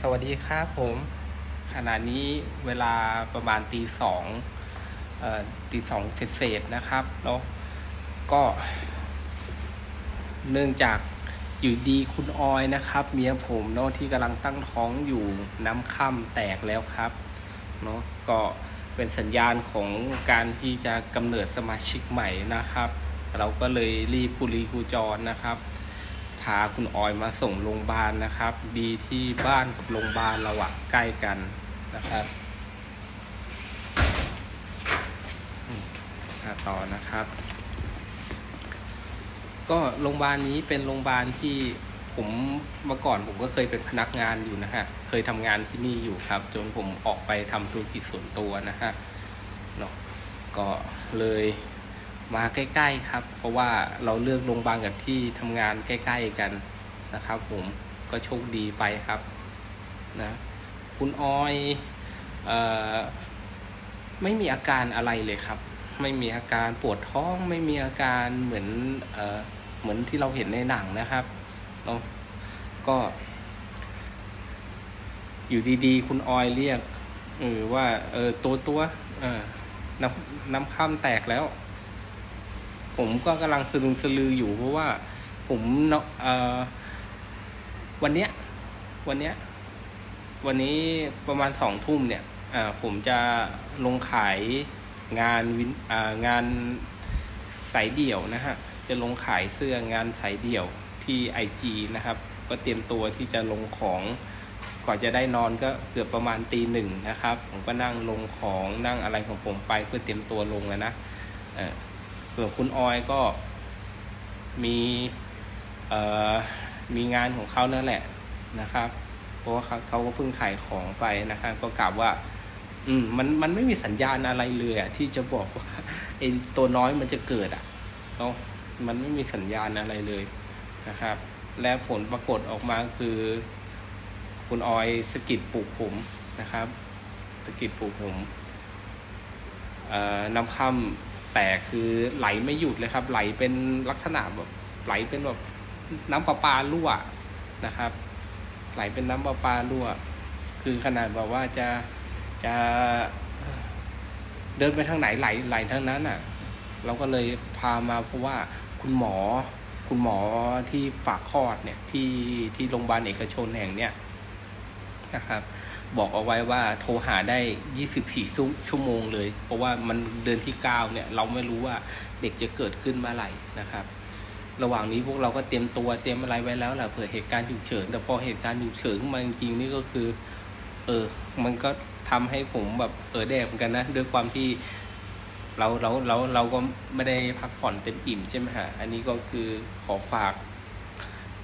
สวัสดีครับผม ขณะนี้เวลาประมาณตีสองตีสองเศษนะครับเนาะก็ เนื่องจากอยู่ดีคุณออยนะครับ เมียผมเนาะที่กำลังตั้งท้องอยู่น้ำค่ำแตกแล้วครับเนาะก็เป็นสัญญาณของการที่จะกำเนิดสมาชิกใหม่นะครับ เราก็เลยรีบกุลีกุจรนะครับาคุณออยมาส่งโรงพยาบาลนะครับ ดีที่บ้านกับโรงพยาบาลเราอะใกล้กันนะครับต่อนะครับ ก็โรงพยาบาลนี้เป็นโรงพยาบาลที่ผมเมื่อก่อนผมก็เคยเป็นพนักงานอยู่นะฮะ เคยทำงานที่นี่อยู่ครับ จนผมออกไปทำธุรกิจส่วนตัวนะฮะเนาะก็เลย มาใกล้ๆครับ เพราะว่าเราเลือกโรงพยาบาลกับที่ทำงานใกล้ ๆกันนะครับผมก็โชคดีไปครับนะคุณออยเอ่อไม่มีอาการอะไรเลยครับ ไม่มีอาการปวดท้องไม่มีอาการเหมือนเอ่อเหมือนที่เราเห็นในหนังนะครับเนาะก็ อยู่ดีๆ คุณออยเรียกเออว่าเออตัวตัวเออน้ำน้ำข้ามแตกแล้ว ผมก็กำลังสลึมสลืออยู่เพราะว่าผมเนาะเอ่อวันเนี้ย วันเนี้ย วันนี้ประมาณสองทุ่มเนี่ยอ่าผมจะลงขายงานวินอ่างานสายเดี่ยวนะฮะ จะลงขายเสื้องานสายเดี่ยวที่ไอจีนะครับ ก็เตรียมตัวที่จะลงของก่อนจะได้นอนก็เกือบประมาณตีหนึ่งนะครับ ผมก็นั่งลงของนั่งอะไรของผมไปเพื่อเตรียมตัวลงอะนะเออ ส่วนคุณออยก็มีมีงานของเขานั่นแหละนะครับ เพราะว่าเขาก็เพิ่งขายของไปนะครับ ก็กล่าวว่า อืมมันมันไม่มีสัญญาณอะไรเลยอะที่จะบอกว่าไอ้ตัวน้อยมันจะเกิดอะเนาะมันไม่มีสัญญาณอะไรเลยนะครับ และผลปรากฏออกมาคือ คุณออยสกิดปลูกผมนะครับสกิดปลูกผมน้ำค่ำ แต่คือไหลไม่หยุดเลยครับ ไหลเป็นลักษณะแบบไหลเป็นแบบน้ำประปารั่วนะครับ ไหลเป็นน้ำประปารั่ว คือขนาดแบบว่าจะจะเดินไปทางไหนไหลไหลทั้งนั้นอะ เราก็เลยพามาเพราะว่าคุณหมอคุณหมอที่ฝากคลอดเนี่ยที่ที่โรงพยาบาลเอกชนแห่งเนี้ยนะครับ บอกเอาไว้ว่าโทรหาได้ 24 ชั่วโมงเลย เพราะว่ามันเดือนที่ 9 เนี่ย เราไม่รู้ว่าเด็กจะเกิดขึ้นเมื่อไหร่นะครับ ระหว่างนี้พวกเราก็เตรียมตัวเตรียมอะไรไว้แล้วแหละเผื่อเหตุการณ์ฉุกเฉิน แต่พอเหตุการณ์ฉุกเฉินขึ้นมาจริงๆนี่ก็คือ เออ มันก็ทำให้ผมแบบเออแดกเหมือนกันนะด้วยความที่เราเราเราเราก็ไม่ได้พักผ่อนเต็มอิ่มใช่ไหมฮะ อันนี้ก็คือขอฝาก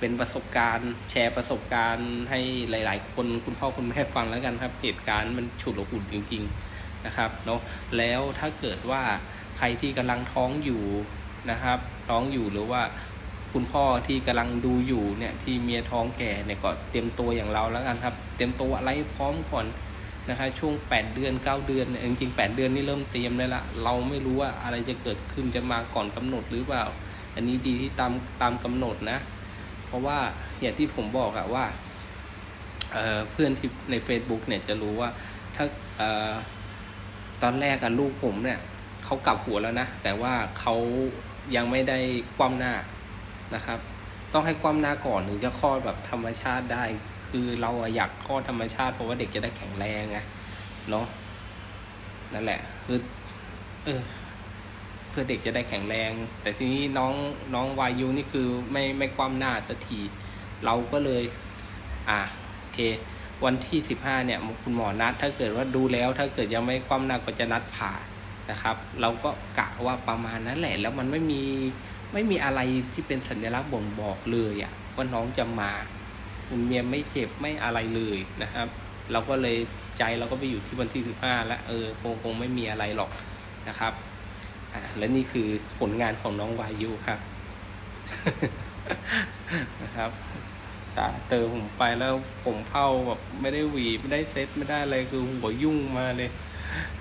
เป็นประสบการณ์ แชร์ประสบการณ์ให้หลาย ๆ คนคุณพ่อคุณแม่ฟังแล้วกันครับ เหตุการณ์มันฉุดระหุนจริง ๆนะครับเนาะแล้วถ้าเกิดว่าใครที่กำลังท้องอยู่นะครับ ท้องอยู่หรือว่าคุณพ่อที่กำลังดูอยู่เนี่ยที่เมียท้องแก่เนี่ยก็เตรียมตัวอย่างเราแล้วกันครับ เตรียมตัวอะไรพร้อมก่อนนะคะช่วง 8 เดือน 9 เดือนเนี่ยจริงๆ8เดือนนี่เริ่มเตรียมได้ละ เราไม่รู้ว่าอะไรจะเกิดขึ้นจะมาก่อนกำหนดหรือเปล่า อันนี้ดีที่ตามตามกำหนดนะ ราะว่าอย่างที่ผมบอกอะว่าเเพื่อนที่ใน Facebook เนี่ยจะรู้ว่าถ้าออตอนแรกอะลูกผมเนี่ยเขากลับหัวแล้วนะ แต่ว่าเขายังไม่ได้คว่ำหน้านะครับ ต้องให้คว่ำหน้าก่อนถึงจะคลอดแบบธรรมชาติได้ คือเราอยากคลอดธรรมชาติเพราะว่าเด็กจะได้แข็งแรงไงเนาะนั่นแหละคือเออ พื่อเด็กจะได้แข็งแรง แต่ทีนี้น้องน้องวายุนี่คือไม่ไม่คว่ำหน้าสักที เราก็เลย อะโอเค วันที่สิบห้าเนี่ยคุณหมอนัด ถ้าเกิดว่าดูแล้ว ถ้าเกิดยังไม่คว่ำหน้าก็จะนัดผ่านะครับ เราก็กะว่าประมาณนั้นแหละ แล้วมันไม่มีไม่มีอะไรที่เป็นสัญลักษณ์บ่งบอกเลยอะว่าน้องจะมา คุณเมียไม่เจ็บไม่อะไรเลยนะครับ เราก็เลยใจเราก็ไปอยู่ที่วันที่สิบห้าแล้วเออคงคงไม่มีอะไรหรอกนะครับ อ่าและนี่คือผลงานของน้องวายุครับ นะครับตาเติมผมไปแล้วผมเผาแบบไม่ได้หวีไม่ได้เซ็ตไม่ได้อะไรคือหัวยุ่งมาเลย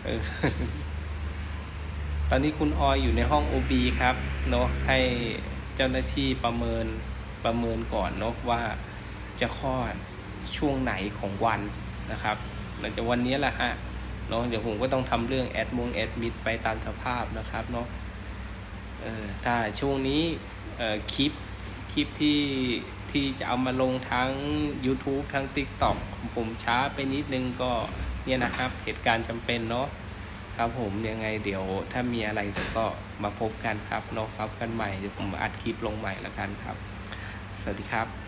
เออตอนนี้คุณออยอยู่ในห้อง OB ครับเนาะให้เจ้าหน้าที่ประเมินประเมินก่อนเนาะว่าจะคลอดช่วงไหนของวันนะครับหลังจากวันนี้แหละฮะ เนาะเดี๋ยวผมก็ต้องทำเรื่องแอดมงแอดมิดไปตามสภาพนะครับเนาะเออถ้าช่วงนี้เอ่อคลิปคลิปที่ที่จะเอามาลงทั้ง YouTube ทั้ง TikTok ของผมช้าไปนิดนึงก็เนี่ยนะครับ เหตุการณ์จำเป็นเนาะครับผมยังไงเดี๋ยวถ้ามีอะไรก็มาพบกันครับเนาะครับกันใหม่เดี๋ยวผมอัดคลิปลงใหม่ล้วกันครับ สวัสดีครับ